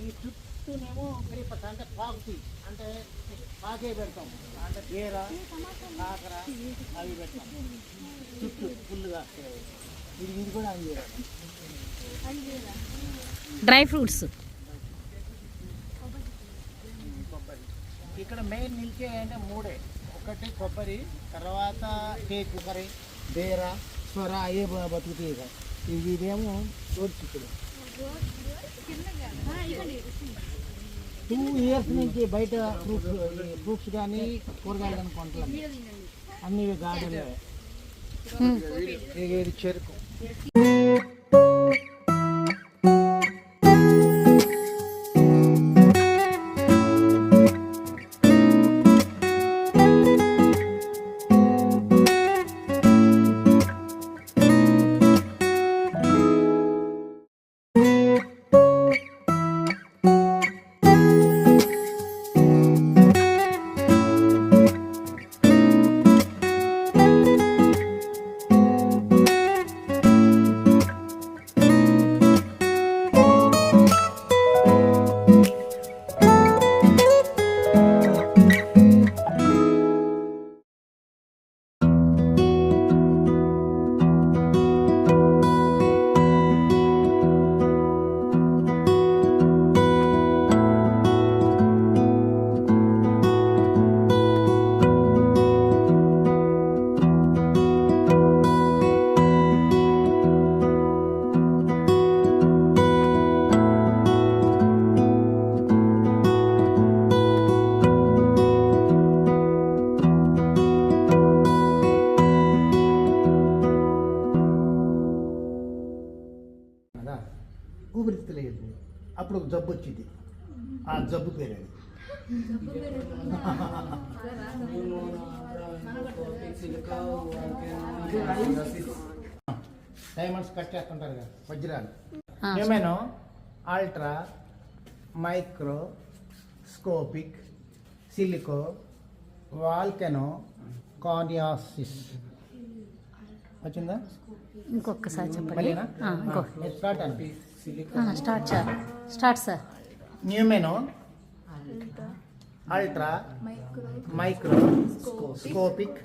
ఈ చుట్టూనేమో క్రీపర్స్ అంటే పాకుతి అంటే పాకే పెడతాం. అంటే బీర కాకర అవి పెడతాం. చుట్టూ ఫుల్గా ఇది ఇది కూడా అంజీరా డ్రై ఫ్రూట్స్. కొబ్బరి. ఇక్కడ మెయిన్ నిలిచే అంటే మూడే. ఒకటి కొబ్బరి తర్వాత కేక్ కర్రీ బేర స్వర అయ్యే బ- బతుకుతాయి ఇక ఇవి ఇదేమో చిక్కుడు టూ ఇయర్స్ నుంచి బయట ఫ్రూట్స్ ఫ్రూట్స్ కానీ కూరగాయలు కానీ కొంటాం అన్ని గార్డెన్ ఇది చెరుకు. డైమండ్స్ కట్ చేస్తుంటారు కదా వజ్రాలు. ఏమైనా? అల్ట్రా మైక్రో స్కోపిక్ సిలికో వాల్కెనో కార్నియాసిస్ వచ్చిందా? ఇంకొకసారి చెప్పండి. మళ్ళీనా? ఆ, ఇంకో. స్టార్ట్ అండి start sir. Start sir.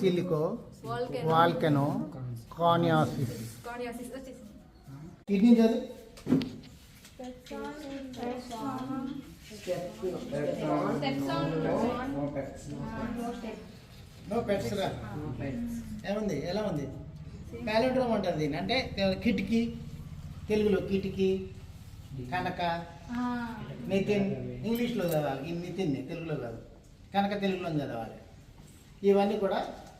Pneumonoultramicroscopicsilicovolcanoconiosis kidney చదువు ఏముంది ఎలా ఉంది? ప్యాలెండ్రోమ్ అంటారు దీన్ని అంటే కిటికీ తెలుగులో కిటికీ కనక నితిన్ ఇంగ్లీష్లో చదవాలి. ఈ నితిన్ తెలుగులో కాదు. కనుక తెలుగులో చదవాలి. ఇవన్నీ కూడా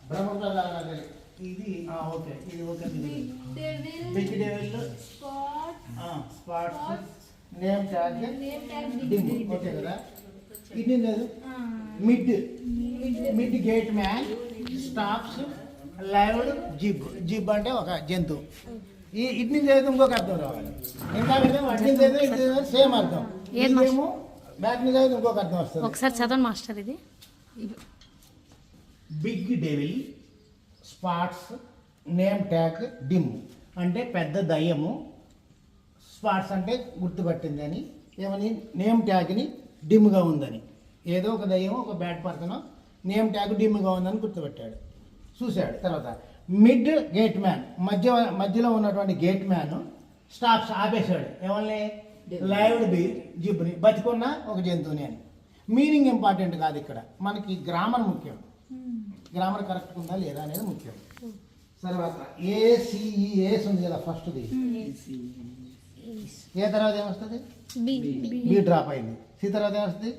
బ్రహ్మప్రదానాలు ఇది ఆ, ఓకే ఇది okay big devil spots name tag dim okay కదా? ఇది లేదు? Mid mid gate man stops lived jib jib అంటే ఒక జంతువు ఈ ఇడ్ని చదివితే ఇంకొక అర్థం రావాలి. ఇంకా అడ్ని చదివితే ఇది సేమ్ అర్థం? ఇదేమో బ్యాట్ని చదివితే ఇంకొక అర్థం వస్తుంది. ఒకసారి చదవండి మాస్టర్ ఇది. Big devil spots name tag dim అంటే పెద్ద దయ్యము. స్పాట్స్ అంటే గుర్తుపట్టింది అని ఏమని? నేమ్ ట్యాగ్ని డిమ్గా ఉందని. ఏదో ఒక దయ్యం ఒక బ్యాడ్ పర్సన్ నేమ్ ట్యాగ్ డిమ్గా ఉందని గుర్తుపెట్టాడు. చూశాడు. తర్వాత మిడ్ గేట్ మ్యాన్ మధ్య మధ్యలో ఉన్నటువంటి గేట్ మ్యాన్ స్టాప్స్ ఆపేశాడు. ఏమని లైవ్డ్ బి జిబ్ని బతికున్న ఒక జంతువుని అని. మీనింగ్ ఇంపార్టెంట్ కాదు ఇక్కడ. మనకి గ్రామర్ ముఖ్యం. గ్రామర్ కరెక్ట్ ఉందా లేదా అనేది ముఖ్యం. తర్వాత ఏసీఈఎస్ ఉంది కదా ఫస్ట్ది ఏ తర్వాత ఏమొస్తుంది? బి డ్రాప్ అయింది. సి తర్వాత ఏమొస్తుంది?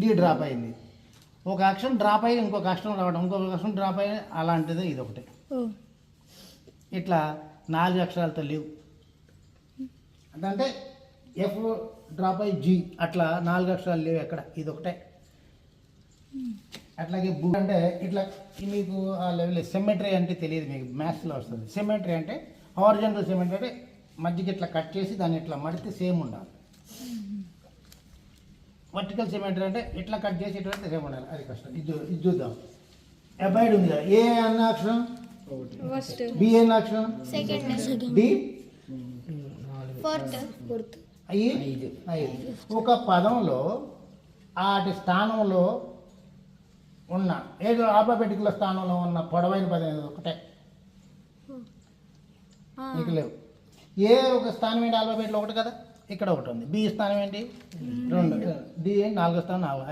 డి డ్రాప్ అయింది. ఒక అక్షరం డ్రాప్ అయ్యి ఇంకొక అక్షరం రావడం ఇంకొక అక్షరం డ్రాప్ అయ్యి అలాంటిది ఇది ఒకటి ఇట్లా నాలుగు అక్షరాలతో లేవు. అంటే ఎఫ్ డ్రాప్ అయ్యి జి అట్లా నాలుగు అక్షరాలు లేవు ఎక్కడ? ఇది ఒకటే అట్లాగే బు అంటే ఇట్లా మీకు ఆ లెవెల్ సిమెట్రీ అంటే తెలియదు మీకు మ్యాథ్స్లో వస్తుంది. సిమెట్రీ అంటే హారిజంటల్ సిమెట్రీ అంటే మధ్యకి ఇట్లా కట్ చేసి దాన్ని ఇట్లా మడితే సేమ్ ఉండాలి. వర్టికల్ సిమెట్రీ అంటే ఇట్లా కట్ చేసి ఇట్లా సేమ్ ఉండాలి. అది కష్టం. ఇది ఇది చూద్దాం. అబాయిడ్ ఉంది కదా. ఏ అన్న అక్షరం? బి అన్న అక్షరం? డి ఒక పదంలో వాటి స్థానంలో ఉన్న. ఏదో ఆల్ఫాబెటిక్ల స్థానంలో ఉన్న పొడవైన పదం ఏదో ఒకటే. నీకు లేవు. ఏ ఒక స్థానం ఏంటి ఆల్ఫాబెట్లో ఒకటి కదా? ఇక్కడ ఒకటి ఉంది. బి స్థానం ఏంటి? రెండు. డి నాలుగో స్థానం నాలుగు.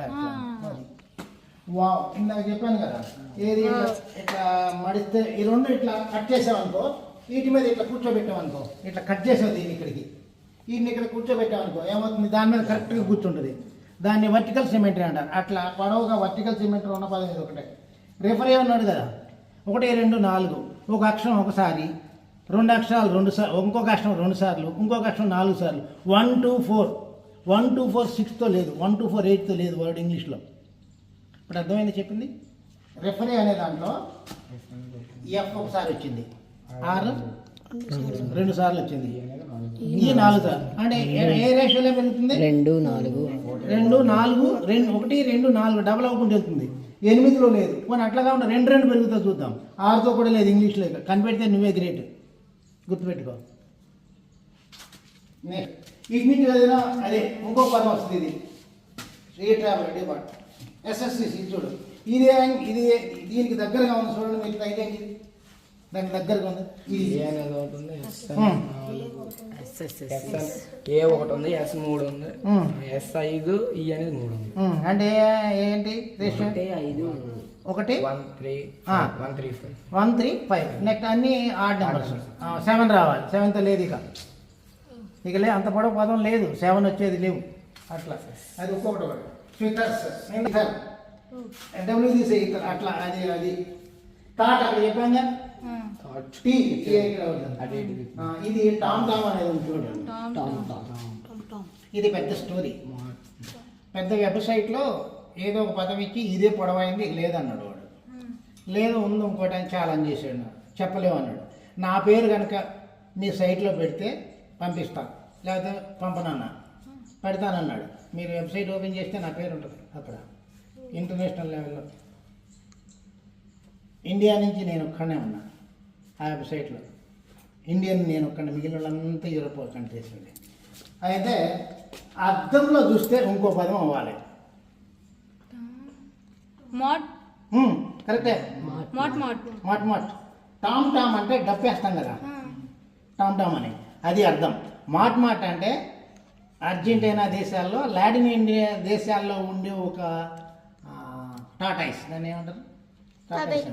వా ఇందాక చెప్పాను కదా. ఏది ఇట్లా ఇట్లా మడిస్తే ఈ రెండు ఇట్లా కట్ చేసామనుకో వీటి మీద ఇట్లా కూర్చోబెట్టామనుకో ఇట్లా కట్ చేసావు దీన్ని ఇక్కడికి. వీటిని ఇక్కడ కూర్చోబెట్టామనుకో ఏమవుతుంది? దాని మీద కరెక్ట్గా కూర్చుంటుంది. దాన్ని వర్టికల్ సిమెంటరీ అంటారు. అట్లా పొడవుగా వర్టికల్ సిమెంటరీ ఉన్న పదం ఇది ఒకటే రిఫర్ ఉన్నాడు కదా? ఒకటి రెండు నాలుగు. ఒక అక్షరం ఒకసారి. రెండు అక్షరాలు రెండు సార్లు ఇంకొక అక్షరం రెండు సార్లు. ఇంకొక అక్షరం నాలుగు సార్లు. One two four one two four సిక్స్తో లేదు. వన్ టూ ఫోర్ ఎయిట్తో లేదు వర్డ్ ఇంగ్లీష్లో ఇప్పుడు అర్థమైంది చెప్పింది? రెఫరీ అనే దాంట్లో ఎఫ్ ఒకసారి వచ్చింది. ఆర్. రెండు సార్లు వచ్చింది. ఈ నాలుగు సార్లు. అంటే ఏ- రేషియోలో పెరుగుతుంది? రెండు నాలుగు. రెండు నాలుగు రెండు ఒకటి రెండు నాలుగు డబల్ అవ్వకుండా వెళ్తుంది. ఎనిమిదిలో లేదు. పోనీ అట్లా కాకుండా రెండు రెండు పెరుగుతా చూద్దాం. ఆరుతో కూడా లేదు ఇంగ్లీష్లో. కనిపెడితే నువ్వే గ్రేట్. గుర్తుపెట్టుకో. నుంచి చదివినా అదే ఇంకో పదం వస్తుంది ఇది. రీ ట్రావెల్ డిపార్ట్ ఎస్ఎస్సి చూడు. ఇదే ఇది దీనికి దగ్గరగా ఉంది చూడండి మీకు ఇది. దానికి దగ్గరగా ఉంది. ఏ అనేది ఒకటి ఉంది ఎస్ ఉమ్. ఎస్ ఏ ఒకటి ఉంది ఎస్ మూడు ఉంది. ఎస్ ఐదు ఈ అనేది మూడు ఉంది. ఉమ్, అంటే ఏంటి రేషియో ఒకటి ఐదు ఒకటి? One three. One three five one three five next అన్ని ఆడ్ నెంబర్స్ సెవెన్ రావాలి. సెవెన్త్ లేదు ఇక. ఇక లే అంత పొడవు పదం లేదు. సెవెన్ వచ్చేది లేవు. అట్లా. అది ఒక్కొక్కటి ఒకటి. స్పీకర్స్ డబ్ల్యూ తీసే అట్లా అది అది. థాట్ అక్కడ చెప్పాంగా థాట్ టీ టీ ఉంటుంది. ఇది టామ్ టామ్ అనేది టామ్ టామ్. ఇది పెద్ద స్టోరీ. పెద్ద వెబ్సైట్లో ఏదో ఒక పదం ఇచ్చి ఇదే పొడవైంది లేదన్నాడు వాడు. లేదు ఉంది ఇంకోటి అని ఛాలెంజ్ చేశాడు. నాకు చెప్పలేము అన్నాడు. నా పేరు కనుక మీ సైట్లో పెడితే పంపిస్తా. లేకపోతే పంపనన్నా. పెడతానన్నాడు. మీరు వెబ్సైట్ ఓపెన్ చేస్తే నా పేరు ఉంటుంది అక్కడ. ఇంటర్నేషనల్ లెవెల్లో. ఇండియా నుంచి నేను ఒక్కడనే ఉన్నా ఆ వెబ్సైట్లో. ఇండియన్ నేను ఒక్కడే మిగిలిన వాళ్ళంతా యూరోప్ కంట్రీస్ ఉండే అయితే అర్థంలో చూస్తే ఇంకో పదం అవ్వాలి. మోట్. కరెక్టే. మోట్ మోట్. మట్ మట్. టామ్ టామ్ అంటే డప్పేస్తాం కదా. టామ్ టామ్ అని. అది అర్థం. మాట్ మాట్ అంటే అర్జెంటీనా దేశాల్లో లాటిన్ ఇండియా దేశాల్లో ఉండే ఒక టాటాయిస్ దాన్ని ఏమంటారు. తాబేలు.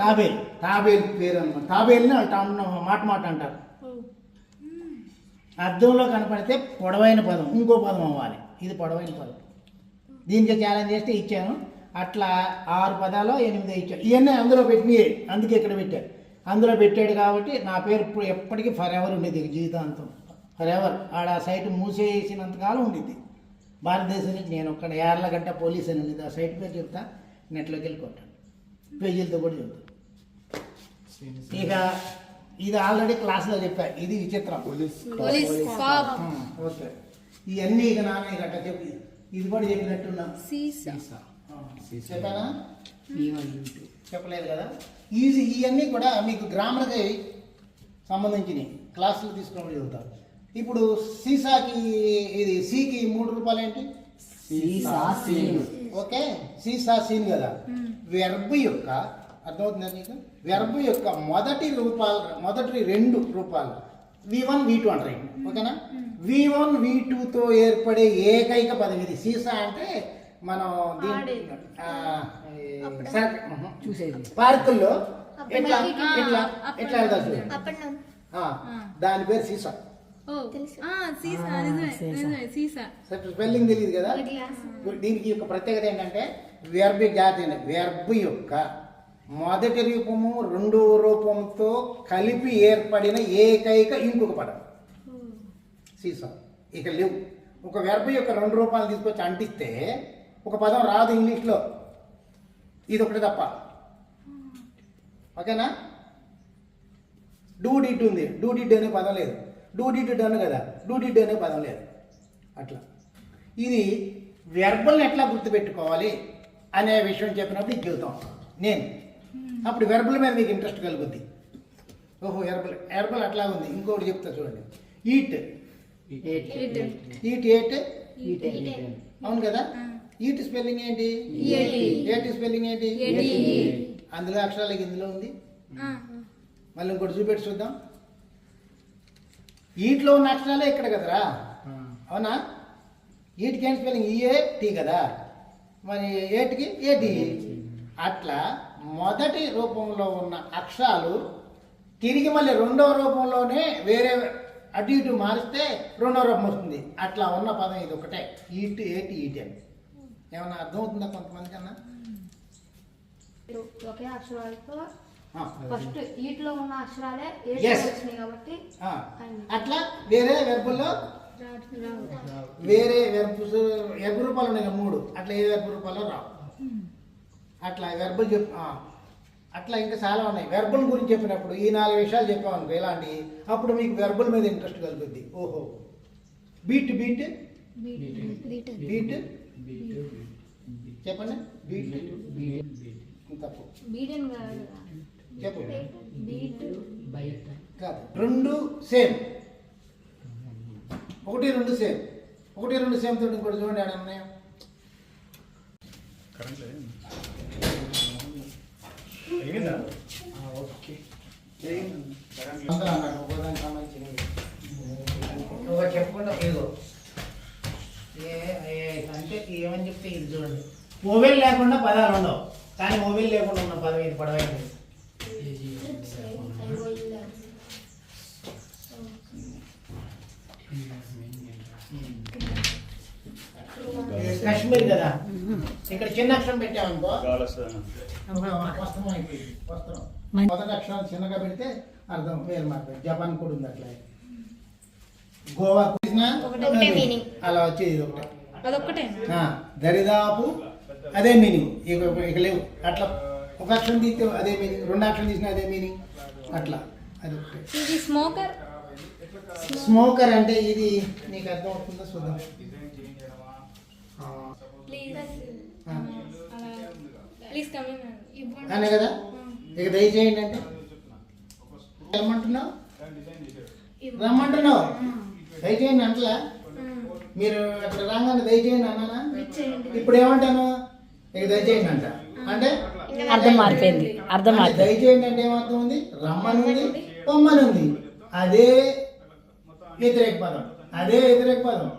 తాబేల్. పేరు అనమాట తాబేల్ని మాట మాట అంటారు అర్థంలో కనపడితే పొడవైన పదం ఇంకో పదం అవ్వాలి. ఇది పొడవైన పదం. దీనికి ఛాలెంజ్ చేస్తే ఇచ్చాను. అట్లా ఆరు పదాలు ఎనిమిది ఇచ్చాను. ఇవన్నీ అందులో పెట్టినాయి. అందుకే ఇక్కడ పెట్టాను అందులో పెట్టాడు కాబట్టి నా పేరు ఇప్పుడు ఎప్పటికీ ఫర్ ఎవర్ ఉండేది జీవితాంతం. ఫర్ ఎవర్ ఆడ ఆ సైట్ మూసేసినంతకాలం ఉండిద్ది భారతదేశం నుంచి నేను ఒక్కడ ఏర్లగడ్డ పోలీస్ అని ఉంది ఆ సైట్ పేరు చెప్తా నెట్లోకి వెళ్ళి కొట్టాను. పేజీలతో కూడా చెప్తాను ఇక ఇది ఆల్రెడీ క్లాస్లో చెప్పా ఇది విచిత్రం. ఓకే. ఇవన్నీ ఇక నాన్న ఇక అట్ట చెప్పి ఇది కూడా చెప్పినట్టున్నా. సీసా. చెప్పానా? చెప్పలేదు కదా? ఈజీ ఇవన్నీ కూడా మీకు గ్రామర్కి సంబంధించినవి. క్లాసులు తీసుకున్నప్పుడు చదువుతారు ఇప్పుడు సీసాకి ఇది సీకి మూడు రూపాయలు ఏంటి ఓకే? సీసా సీన్ కదా. వెర్బ్ యొక్క అర్థమవుతుందా నీకు? వెర్బ్ యొక్క మొదటి రూపాలు మొదటి రెండు రూపాలు వి వన్ వి టూ అంటారు ఓకేనా? వి వన్ వి టూతో ఏర్పడే ఏకైక పదం ఇది సీసా అంటే మనం. చూసేది. పార్కుల్లో ఎట్లా? ఎట్లా? ఎట్లా దాని పేరు సీసా. స్పెల్లింగ్ తెలియదు కదా? దీనికి యొక్క ప్రత్యేకత ఏంటంటే వెర్బ్ జాతి వెర్బ్ యొక్క మొదటి రూపము రెండవ రూపంతో కలిపి ఏర్పడిన ఏకైక ఇంకొక పదం. సీసా. ఇక లేవు. ఒక వెర్బ్ యొక్క రెండు రూపాయలు తీసుకొచ్చి అంటిస్తే ఒక పదం రాదు ఇంగ్లీష్లో. ఇది ఒకటి తప్ప ఓకేనా? డూ డిడ్ ఉంది. డూ డిడ్ అనే పదం లేదు. డూ డిడ్ డన్ కదా. డూ డిడ్ అనే పదం లేదు. అట్లా. ఇది వెర్బల్ని ఎట్లా గుర్తుపెట్టుకోవాలి అనే విషయం చెప్పినప్పుడు ఇది చెబుతాం. నేను. అప్పుడు వెర్బల్ మీద మీకు ఇంట్రెస్ట్ కలుగుద్ది. ఓహో ఎర్బల్ ఎర్బల్ అట్లా ఉంది. ఇంకోటి చెప్తా చూడండి. ఈట్ ఎయిట్ ఈట్ ఏట్ అవును కదా? ఈట్ స్పెల్లింగ్ ఏంటి? ఏట్ స్పెల్లింగ్ ఏంటి? అందులో అక్షరాలకి ఇందులో ఉంది. మళ్ళీ ఇంకోటి చూపెట్టి చూద్దాం. ఈట్లో ఉన్న అక్షరాలే ఇక్కడ కదరా? అవునా? ఈటికి ఏం స్పెల్లింగ్? ఈఏ టీ కదా? మరి ఏటికి ఏటి అట్లా మొదటి రూపంలో ఉన్న అక్షరాలు తిరిగి మళ్ళీ రెండవ రూపంలోనే వేరే అటు ఇటు మారిస్తే రెండవ రూపం వస్తుంది. అట్లా ఉన్న పదం ఇది ఒకటే. ఈట్ ఏటి ఈటి అని. ఏమన్నా అర్థమవుతుందా కొంతమంది కన్నా ఒకే అక్షరాలతో ఫస్ట్ ఈట్లో ఉన్న అక్షరాలే. వచ్చినాయి కాబట్టి. అట్లా వేరే వెర్బుల్లో వేరే వెర్బు వెర్బు రూపాలు ఉన్నాయి కదా మూడు. అట్లా ఏ వెర్బు రూపాల్లో రావు. అట్లా వెర్బులు చెప్. అట్లా ఇంకా చాలా ఉన్నాయి. వెర్బుల గురించి చెప్పినప్పుడు ఈ నాలుగు విషయాలు చెప్పామనుకో ఇలాంటి అప్పుడు మీకు వెర్బుల మీద ఇంట్రెస్ట్ కలుగుద్ది. ఓహో. బీట్ బీట్ బీట్ చెప్పండి. బీట్ తప్పు. బీడెన్ కాదు. చెప్పు కాదు రెండు సేమ్ ఒకటి రెండు సేమ్ ఒకటి రెండు సేమ్ తోటి ఇంకోటి చూడండి ఆడ ఉన్నాయో ఓకే చెప్పకుండా ఏదో అంటే ఏమని చెప్తే ఇది చూడండి ఓవెల్ లేకుండా పదాలు ఉండవు కానీ ఓవెల్ లేకుండా ఉన్న పదం ఇది పడవైంది ఇది కాశ్మీర్ కదా? ఇక్కడ చిన్న అక్షరం పెట్టామనుకో. వస్త్రం అయిపోయింది వస్త్రం మొదటి అక్షరం చిన్నగా పెడితే అర్థం వేరు మాట జపాన్ కూడా ఉంది అట్లా. గోవా. అలా వచ్చేది ఇది ఒకటే. దరిదాపు అదే మీనింగ్ ఇక ఇక లేవు. అట్లా ఒక అక్షరం తీస్తే అదే మీనింగ్ రెండు అక్షరం తీసినా అదే మీనింగ్ అట్లా అది ఒకటే. స్మోకర్ స్మోకర్ అంటే ఇది నీకు అర్థం అవుతుందో చూద్దాం అనే కదా? ఇక దయచేయండి అంటే. రమ్మంటున్నావు? రమ్మంటున్నావు? దయచేయండి అంటలా? మీరు అక్కడ రాగానే దయచేయండి అన్నానా? ఇప్పుడు ఏమంటాను ఇక దయచేయండి అంట. అంటే? అర్థం మారిపోయింది. అర్థం దయచేయండి అంటే ఏమర్థం ఉంది రమ్మని ఉంది పొమ్మని ఉంది అదే వ్యతిరేక పదం అదే వ్యతిరేక పదం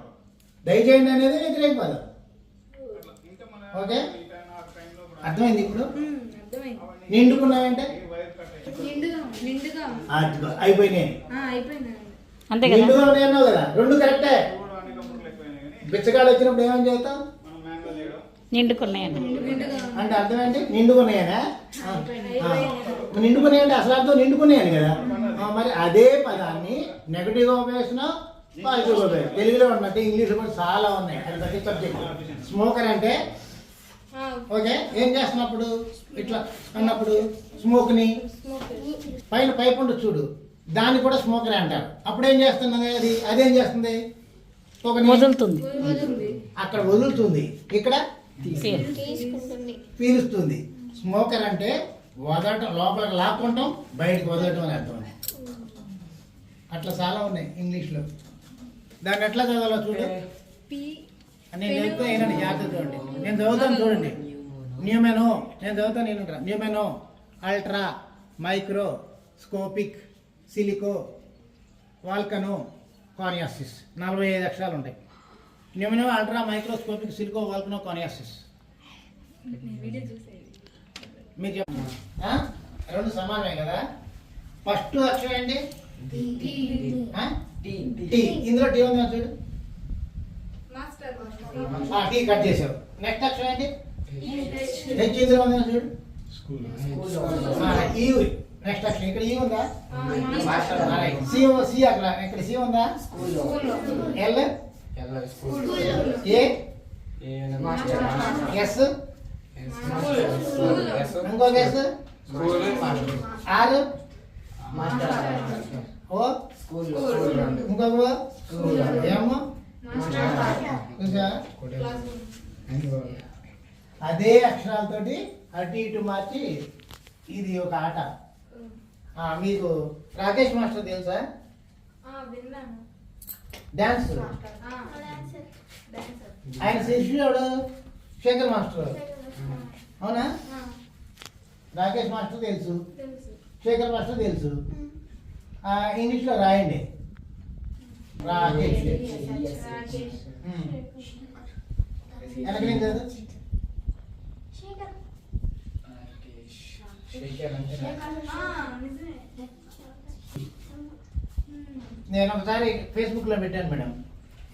దయచేయండి అనేది వ్యతిరేక పదం ఓకే? అర్థమైంది ఇప్పుడు? అర్థమైంది. నిండుకున్నావంటే నిండుగా నిండుగా అదిగో, అయిపోయినాయి. అంతే కదా. నిండుగా ఉన్నాయి అన్నావు కదా. రెండు కరెక్టే. బిచ్చగాడు వచ్చినప్పుడు ఏమని చెబుతాం? నిండుకున్నాయండి నిండుగా అంటే అర్థం ఏంటి నిండుకున్నాయనా. నిండుకున్నాయంటే అసలు అర్థం నిండుకున్నాయని కదా. మరి అదే పదాన్ని నెగటివ్గా ఉపయోగిస్తున్నా పాజిటివ్గా ఉపయోగిస్తున్నాం తెలుగులో ఉన్నట్టు ఇంగ్లీష్ కూడా చాలా ఉన్నాయి. అది ప్రతి సబ్జెక్ట్ స్మోకర్ అంటే? ఓకే ఏం చేస్తున్నప్పుడు ఇట్లా అన్నప్పుడు స్మోక్ని పైన పైప్ ఉండు చూడు. దాన్ని కూడా స్మోకర్ అంటారు. అప్పుడు ఏం చేస్తున్నది అది? అదేం చేస్తుంది? ఒక వదులుతుంది. అక్కడ వదులుతుంది. ఇక్కడ పీలుస్తుంది. స్మోకర్ అంటే వదలటం లోపలికి లాక్కుంటాం బయటకు వదలటం అని అర్థం అట్లా చాలా ఉన్నాయి ఇంగ్లీష్లో. దాన్ని ఎట్లా చదవాలో చూడు. పి నేను చదువుతా ఏనండి జాగ్రత్త చూడండి. నేను చదువుతాను చూడండి. న్యూమెనో నేను చదువుతాను నేను న్యూమెనో అల్ట్రా మైక్రో స్కోపిక్ సిలికో వాల్కనో కానియాసిస్ నలభై ఐదు అక్షరాలు ఉంటాయి. న్యూమెనో అల్ట్రా మైక్రోస్కోపిక్ సిలికో వాల్కనో కానియాసిస్ మీరు? రెండు సమానమే కదా? ఫస్ట్ అక్షరం ఏంటి? ఆ? టీ. టీ. ఇందులో టీ ఉందా చూడు? టీ కట్ చేసావు నెక్స్ట్ అక్షరం ఏంటి? హెచ్ ఇందులో ఉందా చూడు? ఆ, ఈ నెక్స్ట్ అక్షరం. ఇక్కడ ఈ ఉందా? సి సి అక్కడ ఇక్కడ సి ఉందా? ఎల్ ఏ ఎస్ ఇంకొక ఎస్ ఆర్ ఓ ఇంకొక ఓ ఏమో చూసా అదే అక్షరాలతోటి అటు ఇటు మార్చి ఇది ఒక ఆట ఆ, మీకు రాకేష్ మాస్టర్ తెలుసా విన్నాను డాన్స్ ఆయన శిష్యుడు శేఖర్ మాస్టర్. అవునా? రాకేష్ మాస్టర్ తెలుసు. శేఖర్ మాస్టర్ తెలుసు. ఆ, ఇంగ్లీష్లో రాయండి. రాకేష్. వెనకనే కదా? శేఖర్. అంటే నేను ఒకసారి ఫేస్బుక్లో పెట్టాను మేడం.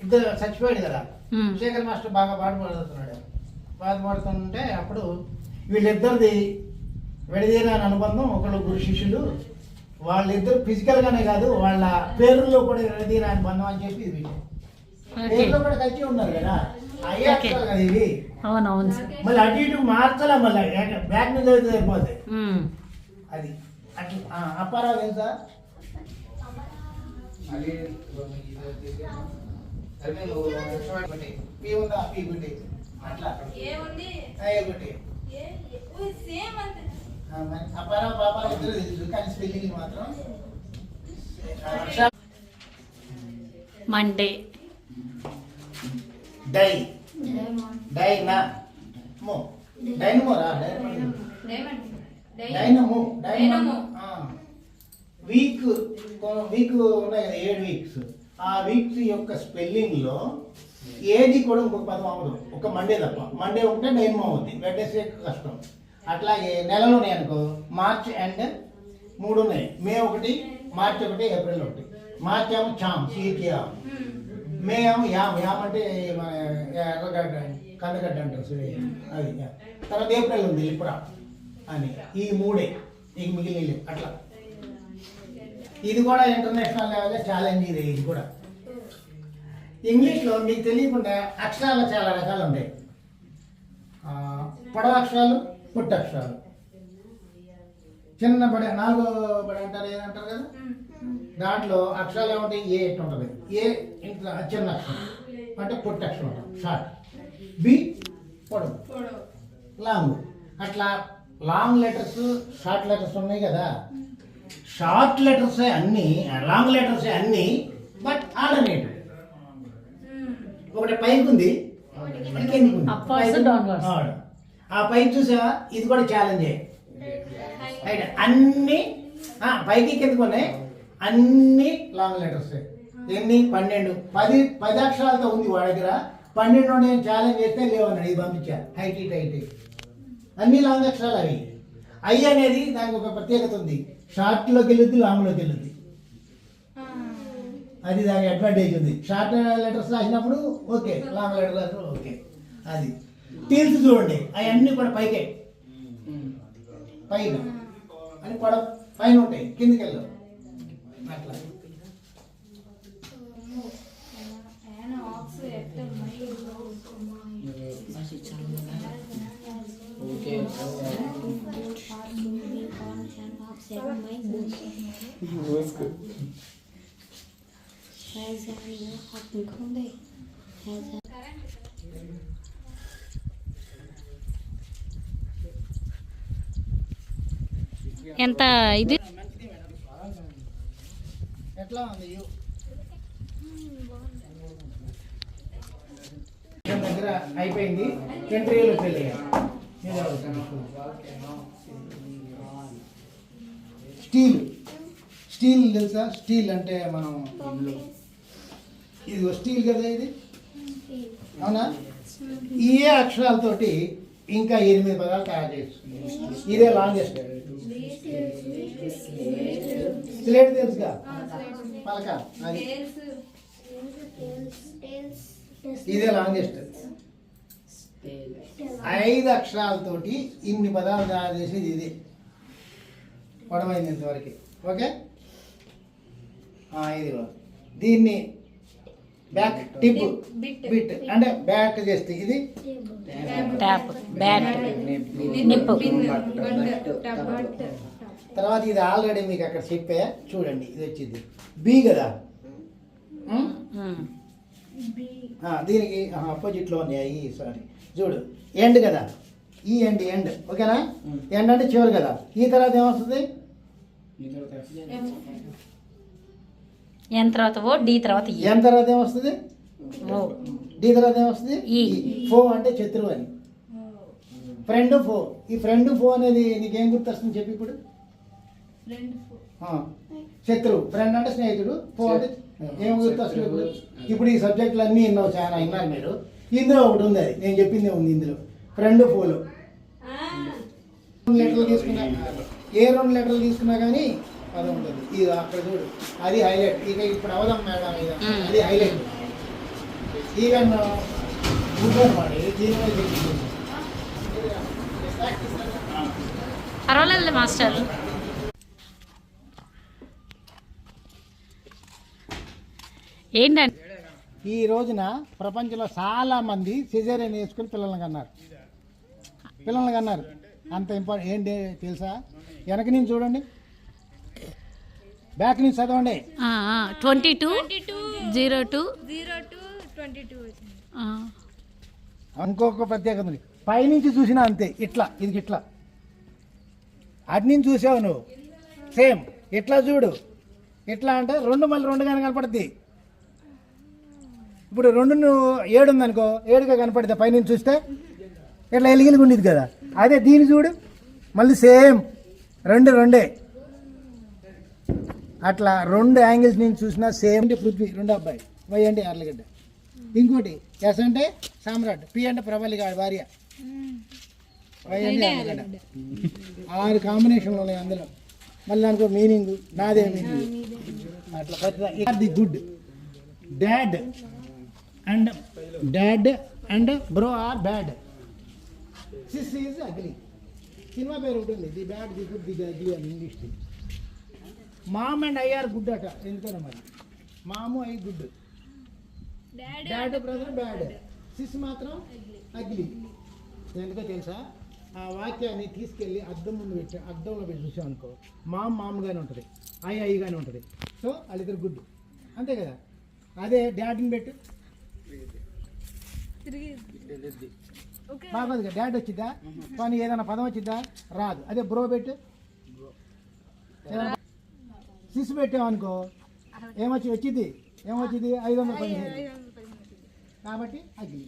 ఇద్దరు చచ్చిపోయాడు కదా. శేఖర్ మాస్టర్ బాగా పాట పాడుతున్నాడు. పాట పాడుతుంటే అప్పుడు వీళ్ళిద్దరిది విడదీరాని అనుబంధం ఒకళ్ళు గురు శిష్యులు వాళ్ళిద్దరు ఫిజికల్ గానే కాదు వాళ్ళ పేరుల్లో కూడా విడదీరాని బంధం అని చెప్పి ఇది పేరులో కూడా కలిసి ఉన్నారు కదా. అయ్యే కదా అవునవును సార్. మళ్ళీ అటు ఇటు మార్చాలా మళ్ళీ? Back hmm. అది. అట్లా ఆ, అప్పారావు తెలుసా అది అదే నువ్వు ఒకటి. పీ ఉందా? పీ గుడ్డి అట్లా ఏముంది అయ్యే గుడ్డి సేమ్ అంతే. ఆ, మరి అప్పారావు పాపారావు ఇద్దరు తెలుసు కానీ స్పెల్లింగ్ మాత్రం. Monday die. డై నా. మో. డైనమో. రా dynamo. Dynamo. Dynamo. Week week ఉన్నాయి కదా ఏడు వీక్స్. ఆ వీక్స్ యొక్క స్పెల్లింగ్లో ఏది కూడా ఇంకొక పదం అవ్వదు. ఒక మండే తప్ప. మండే ఉంటే డైనమో అవుద్ది వెడ్నెస్డే కష్టం. అట్లాగే నెలలు ఉన్నాయి అనుకో. మార్చ్ అండ్ మూడు ఉన్నాయి. మే ఒకటి మార్చ్ ఒకటి ఏప్రిల్ ఒకటి. మార్చ్ ఏమో చామ్ సీకియా మే ఏమో యామ్. యామ్ అంటే మన ఎర్రగడ్డ కందగడ్డ అంటారు చూడు. అది తర్వాత ఏప్రిల్ ఉంది లిపురా అని. ఈ మూడే. ఈ మిగిలిన అట్లా. ఇది కూడా ఇంటర్నేషనల్ లెవెల్లో ఛాలెంజ్ ఇది ఇది కూడా. ఇంగ్లీష్లో మీకు తెలియకుండా అక్షరాలు చాలా రకాలు ఉంటాయి. పొడవు అక్షరాలు పుట్ట అక్షరాలు. చిన్న బడి నాలుగో బడి అంటారు ఏదంటారు కదా? దాంట్లో అక్షరాలు ఏమంటాయి? ఏ ఎట్టు ఉంటుంది? ఏ ఇంట్లో చిన్న అక్షరం. అంటే పుట్ట అక్షరం ఉంటుంది షార్ట్. బి పొడవు. లాంగ్. అట్లా లాంగ్ లెటర్స్ షార్ట్ లెటర్స్ ఉన్నాయి కదా? షార్ట్ లెటర్స్ అన్ని లాంగ్ లెటర్స్ అన్ని బట్ ఆల్టర్నేటివ్. ఒకటి పైకి ఉంది. ఆ పైకి చూసావా? ఇది కూడా ఛాలెంజ్ రైట్ అన్ని ఆ, పైకి కిందకు ఉన్నాయి అన్ని లాంగ్ లెటర్స్ ఎన్ని? పన్నెండు. పది పది అక్షరాలతో ఉంది వాడి దగ్గర. పన్నెండు నేను ఛాలెంజ్ చేస్తే లేవన్నాడు ఇది పంపించా. Height it height. అన్ని లాంగ్ అక్షరాలు అవి. ఐ అనేది దానికి ఒక ప్రత్యేకత ఉంది. షార్ట్లోకి వెళ్ళుద్ది లాంగ్లోకి వెళ్ళుద్ది అది దాని అడ్వాంటేజ్ ఉంది. షార్ట్ లెటర్స్ రాసినప్పుడు ఓకే లాంగ్ లెటర్ రాసినప్పుడు ఓకే. అది. టీల్స్ చూడండి అవన్నీ కూడా పైకే. పైన. అని కూడా పైన ఉంటాయి కిందికి వెళ్ళవు అట్లా. ఎంత ఇది? ఎట్లా ఉంది యు? మన దగ్గర అయిపోయింది. స్టీల్. స్టీల్ తెలుసా? స్టీల్ అంటే మనం ఇది స్టీల్ కదా ఇది? అవునా? ఏ అక్షరాలతోటి ఇంకా ఎనిమిది పదాలు తయారు చేస్తుంది. ఇదే లాంగెస్ట్ స్లేట్ తెలుసుగా? పలక. అది. ఇదే లాంగెస్ట్ ఐదు అక్షరాలతోటి ఇన్ని పదాలు తయారు చేసేది ఇది. పొడవైంది ఇంతవరకు. ఓకే? ఆ, ఇది దీన్ని బ్యాక్ టిప్. బిట్ అంటే బ్యాక్ చేస్తే ఇది? ట్యాప్ బ్యాట్ నిప్పు తర్వాత ఇది ఆల్రెడీ మీకు అక్కడ చెప్పే చూడండి ఇది వచ్చింది. బి కదా. ఆ, దీనికి ఆపోజిట్లో ఉన్నాయి సారీ చూడు ఎండ్ కదా? ఈ ఎండ్ ఎండ్ ఓకేనా? ఎండ్ అంటే చివరి కదా? ఈ తర్వాత ఏమొస్తుంది? ఎన్ తర్వాత ఓ డి తర్వాత ఎన్ తర్వాత ఏమొస్తుంది? ఓ డి తర్వాత ఏమొస్తుంది? ఈ. ఫో అంటే శత్రువు అని ఫ్రెండ్ ఫో ఈ ఫ్రెండ్ ఫో అనేది నీకేం గుర్తొస్తుంది చెప్పి ఇప్పుడు? శత్రువు ఫ్రెండ్ అంటే స్నేహితుడు. ఫో అంటే ఏం గుర్తొస్తుంది ఇప్పుడు? ఇప్పుడు ఈ సబ్జెక్టులు అన్నీ విన్నావు చాలా విన్నారు మీరు. ఇందులో ఒకటి ఉంది అది. నేను చెప్పింది ఉంది ఇందులో. ఫ్రెండ్ ఫోలో రెండు లెటర్లు తీసుకున్నా. ఏ రెండు లెటర్లు తీసుకున్నా కానీ అది ఉంటుంది ఇది అక్కడ చూడు. అది హైలైట్ ఇక ఇప్పుడు అవదాం మేడం ఇది అది హైలైట్. పర్వాలేదు మాస్టర్. ఏంటంటే ఈ రోజున ప్రపంచంలో చాలా మంది సిజేరియన్ వేసుకుని పిల్లల్ని కన్నారు. పిల్లల్ని కన్నారు. అంత ఇంపార్టెంట్ ఏంటి తెలుసా? వెనక నుంచి చూడండి. బ్యాక్ నుంచి చదవండి. Twenty two zero two. Zero two twenty two. ఇంకొక ప్రత్యేకత ఉంది. పైనుంచి చూసినా అంతే ఇట్లా ఇది ఇట్లా. అటు నుంచి చూసావు నువ్వు. సేమ్ ఇట్లా చూడు. ఇట్లా అంటే రెండు మళ్ళీ రెండుగానే కనపడుద్ది. ఇప్పుడు రెండు నువ్వు ఏడు ఉందనుకో ఏడుగా కనపడితే పైనుంచి చూస్తే ఇట్లా ఎలిగిలిగి ఉండేది కదా. అదే దీన్ని చూడు. మళ్ళీ సేమ్. రెండు రెండే. అట్లా రెండు యాంగిల్స్ నుంచి చూసినా సేమ్ అంటే పృథ్వీ రెండు అబ్బాయి వై అంటే ఎర్లగడ్డ ఇంకోటి ఎస్ అంటే సామ్రాట్ పి అంటే ప్రబలి గారి భార్య. వై అంటే ఎర్లగడ్డ ఆరు కాంబినేషన్లు ఉన్నాయి అందులో. మళ్ళీ అనుకో మీనింగ్ నాదే మీనింగ్. అట్లా ప్రతి the good dad and dad and bro are bad sis is ugly cinema పేరు ఉంటుంది the bad the good the ugly అని English mom and I are good అట. ఎందుకన్నా మరి? Mom I good. Dad brother bad sis మాత్రం ugly ఎందుకో తెలుసా? ఆ వాక్యాన్ని తీసుకెళ్ళి అద్దం ముందు పెట్టి అద్దంలో పెట్టి చూసాం అనుకో మామ్ మామగానే ఉంటుంది. ఐ ఐగానే ఉంటుంది. సో వాళ్ళిద్దరు గుడ్. అంతే కదా? అదే డాడీని పెట్టు. తిరిగి. బాగుంది డాడ్ వచ్చిద్దా? కానీ ఏదైనా పదం వచ్చిద్దా? రాదు. అదే బ్రో పెట్టు. సిస్ పెట్టామనుకో ఏమొచ్చి వచ్చింది ఏమొచ్చింది? ఐదు వందల పదిహేను. కాబట్టి అగ్ని